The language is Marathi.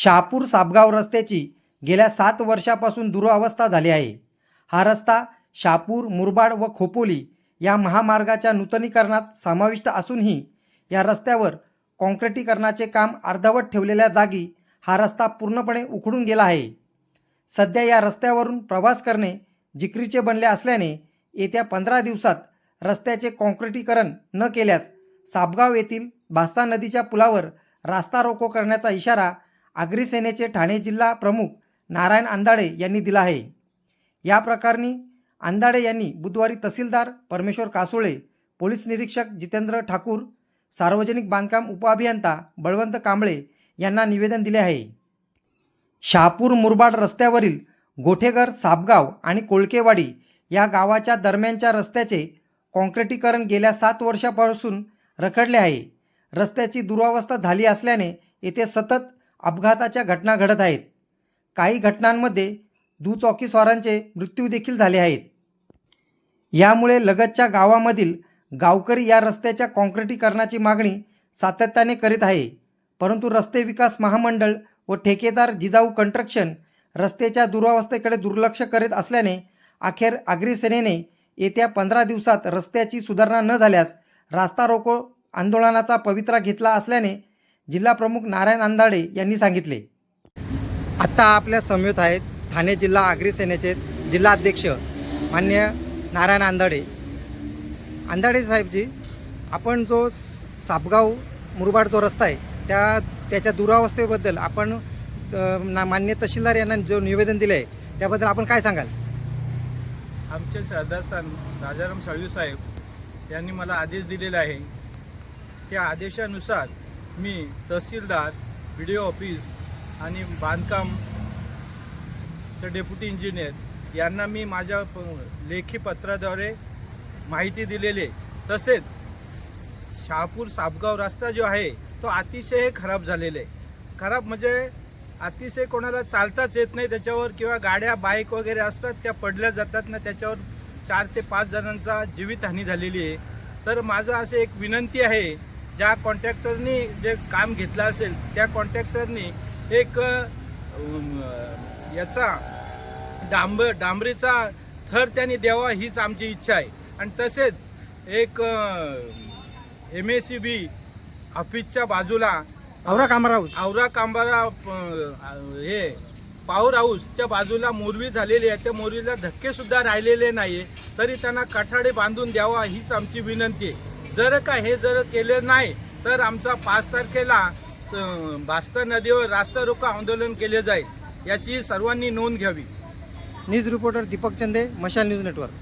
शहापूर सापगाव रस्त्याची गेल्या सात वर्षापासून दुरावस्था झाली आहे. हा रस्ता शहापूर मुरबाड व खोपोली या महामार्गाच्या नूतनीकरणात समाविष्ट असूनही या रस्त्यावर काँक्रिटीकरणाचे काम अर्धवट ठेवलेल्या जागी हा रस्ता पूर्णपणे उखडून गेला आहे. सध्या या रस्त्यावरून प्रवास करणे जिकरीचे बनले असल्याने येत्या पंधरा दिवसात रस्त्याचे काँक्रिटीकरण न केल्यास सापगाव येथील भास्ता नदीच्या पुलावर रास्ता रोको करण्याचा इशारा आगरी सेनेचे ठाणे जिल्हा प्रमुख नारायण आंदाडे यांनी दिला आहे. या प्रकरणी आंदाडे यांनी बुधवारी तहसीलदार परमेश्वर कासोळे पोलीस निरीक्षक जितेंद्र ठाकूर सार्वजनिक बांधकाम उपअभियंता बळवंत कांबळे यांना निवेदन दिले आहे. शहापूर मुरबाड रस्त्यावरील गोठेघर सापगाव आणि कोळकेवाडी या गावाच्या दरम्यानच्या रस्त्याचे काँक्रिटीकरण गेल्या सात वर्षापासून रखडले आहे. रस्त्याची दुरावस्था झाली असल्याने येथे सतत अपघाताच्या घटना घडत आहेत. काही घटनांमध्ये दुचाकीस्वारांचे मृत्यू देखील झाले आहेत. यामुळे लगतच्या गावामधील गावकरी या रस्त्याच्या काँक्रिटीकरणाची मागणी सातत्याने करीत आहे. परंतु रस्ते विकास महामंडळ व ठेकेदार जिजाऊ कंट्रक्शन रस्त्याच्या दुरावस्थेकडे दुर्लक्ष करीत असल्याने अखेर आगरी सेनेने येत्या पंधरा दिवसात रस्त्याची सुधारणा न झाल्यास रास्ता रोको आंदोलनाचा पवित्रा घेतला असल्याने जिल्हाप्रमुख नारायण आंदाडे यांनी सांगितले. आत्ता आपल्या समवेत आहेत ठाणे जिल्हा आगरी सेनेचे जिल्हाध्यक्ष मान्य नारायण आंदाडे आंधाडे साहेबजी आपण जो सापगाव मुरबाड जो रस्ता आहे त्या त्याच्या दुरावस्थेबद्दल आपण ना मान्य तहसीलदार यांना जो निवेदन दिलं आहे त्याबद्दल आपण काय सांगाल? आमचे श्रद्धास्थान राजाराम साळवी साहेब यांनी मला आदेश दिलेला आहे. त्या आदेशानुसार मी तहसीलदार बी डी ओ ऑफिस आणि बांधकाम डेप्युटी इंजिनियर यांना मी माझ्या लेखी पत्राद्वारे माहिती दिलेली आहे. तसेच शहापूर सापगाव रस्ता जो आहे तो अतिशय खराब झालेला आहे. खराब म्हणजे अतिशय कोणाला चालताच येत नाही त्याच्यावर किंवा गाड्या बाईक वगैरे असतात त्या पडल्या जातात ना त्याच्यावर चार ते पाच जणांचा जीवितहानी झालेली आहे. तर माझं असं एक विनंती आहे ज्या कॉन्ट्रॅक्टरनी जे काम घेतलं असेल त्या कॉन्ट्रॅक्टरनी एक याचा डांब डांबरीचा थर त्यांनी द्यावा हीच आमची इच्छा आहे. आणि तसेच एक एम एस सी बी ऑफिसच्या बाजूला औरा कामरा हाऊस. आवरा कांबारा हे पॉवर हाऊसच्या बाजूला मोरवी झालेली आहे. त्या मोरवीला धक्के सुद्धा राहिलेले नाही तरी त्यांना कठाडे बांधून द्यावा हीच आमची विनंती आहे. जर का हे जर केलं नाही तर आमचा पाच तारखेला स- भास्कर नदीवर रास्ता रोको आंदोलन केले जाईल याची सर्वांनी नोंद घ्यावी. न्यूज रिपोर्टर दीपक चंदे मशाल न्यूज नेटवर्क.